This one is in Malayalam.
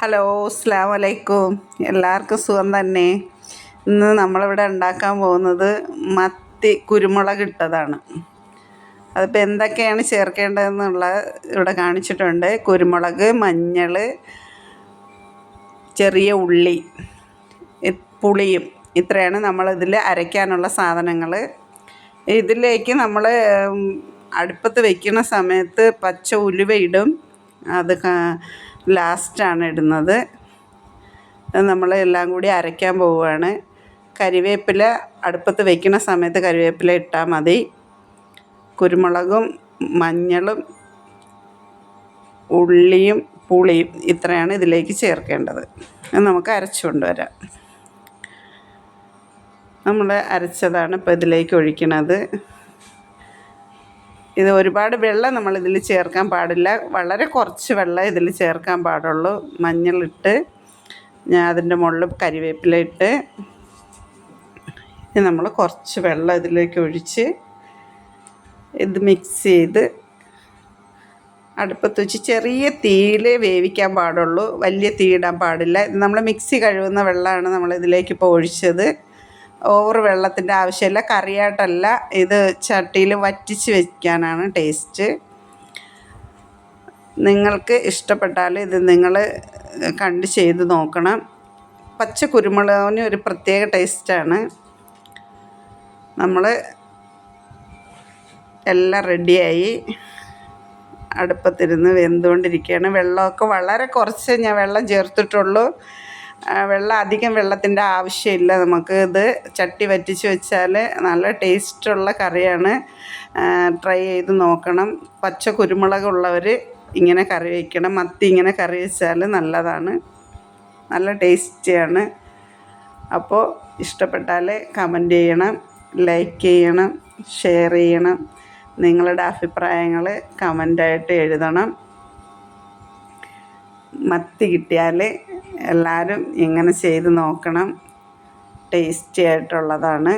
ഹലോ അസ്സാം വലൈക്കും എല്ലാവർക്കും സുഖം തന്നെ. ഇന്ന് നമ്മളിവിടെ ഉണ്ടാക്കാൻ പോകുന്നത് മത്തി കുരുമുളക് ഇട്ടതാണ്. അതിപ്പോൾ എന്തൊക്കെയാണ് ചേർക്കേണ്ടതെന്നുള്ള ഇവിടെ കാണിച്ചിട്ടുണ്ട്. കുരുമുളക് മഞ്ഞൾ ചെറിയ ഉള്ളി പുളിയും. ഇത്രയാണ് നമ്മളിതിൽ അരയ്ക്കാനുള്ള സാധനങ്ങൾ ഇതിലേക്ക് നമ്മൾ അടുപ്പത്ത് വയ്ക്കുന്ന സമയത്ത് പച്ച ഉലുവ ഇടും. അത് ലാസ്റ്റാണ് ഇടുന്നത്. നമ്മൾ എല്ലാം കൂടി അരയ്ക്കാൻ പോവുകയാണ്. കരിവേപ്പില അടുപ്പത്ത് വയ്ക്കുന്ന സമയത്ത് കരിവേപ്പില ഇട്ടാൽ മതി. കുരുമുളകും മഞ്ഞളും ഉള്ളിയും പുളിയും ഇത്രയാണ് ഇതിലേക്ക് ചേർക്കേണ്ടത്. നമുക്ക് അരച്ചു കൊണ്ടുവരാം. നമ്മൾ അരച്ചതാണ് ഇപ്പോൾ ഇതിലേക്ക് ഒഴിക്കണത്. ഇത് ഒരുപാട് വെള്ളം നമ്മൾ ഇതിൽ ചേർക്കാൻ പാടില്ല. വളരെ കുറച്ച് വെള്ളം ഇതിൽ ചേർക്കാൻ പാടുള്ളൂ. മഞ്ഞളിട്ട് ഞാൻ അതിന്റെ മുകളിൽ കരിവേപ്പില ഇട്ട് ഇത് നമ്മൾ കുറച്ച് വെള്ളം ഇതിലേക്ക് ഒഴിച്ച് ഇത് മിക്സ് ചെയ്ത് അടുപ്പത്ത് വെച്ച് ചെറിയ തീയിൽ വേവിക്കാൻ പാടുള്ളൂ. വലിയ തീ ഇടാൻ പാടില്ല നമ്മൾ മിക്സി കഴുകുന്ന വെള്ളമാണ് നമ്മൾ ഇതിലേക്ക് ഇപ്പോൾ ഒഴിച്ചത്. ഓവർ വെള്ളത്തിന്റെ ആവശ്യമില്ല. കറിയായിട്ടല്ല ഇത് ചട്ടിയിൽ വറ്റിച്ച് വയ്ക്കാനാണ് ടേസ്റ്റ് നിങ്ങൾക്ക് ഇഷ്ടപ്പെട്ടാൽ ഇത് നിങ്ങൾ കണ്ട് ചെയ്ത് നോക്കണം. പച്ച കുരുമുളകിന് ഒരു പ്രത്യേക ടേസ്റ്റാണ് നമ്മൾ എല്ലാം റെഡിയായി അടുപ്പത്തിരുന്ന് വെന്തുകൊണ്ടിരിക്കുകയാണ്. വെള്ളമൊക്കെ വളരെ കുറച്ച് ഞാൻ വെള്ളം ചേർത്തിട്ടുള്ളൂ. വെള്ളം അധികം വെള്ളത്തിന്റെ ആവശ്യമില്ല നമുക്ക്. ഇത് ചട്ടി വറ്റിച്ച് വെച്ചാൽ നല്ല ടേസ്റ്റുള്ള കറിയാണ്. ട്രൈ ചെയ്ത് നോക്കണം. പച്ച കുരുമുളകുള്ളവർ ഇങ്ങനെ കറി വയ്ക്കണം മത്തി ഇങ്ങനെ കറി വെച്ചാൽ നല്ലതാണ്. നല്ല ടേസ്റ്റിയാണ്. അപ്പോൾ ഇഷ്ടപ്പെട്ടാൽ കമന്റ് ചെയ്യണം ലൈക്ക് ചെയ്യണം ഷെയർ ചെയ്യണം. നിങ്ങളുടെ അഭിപ്രായങ്ങൾ കമന്റായിട്ട് എഴുതണം. മത്തി കിട്ടിയാൽ എല്ലാവരും ഇങ്ങനെ ചെയ്ത് നോക്കണം. ടേസ്റ്റി ആയിട്ടുള്ളതാണ്.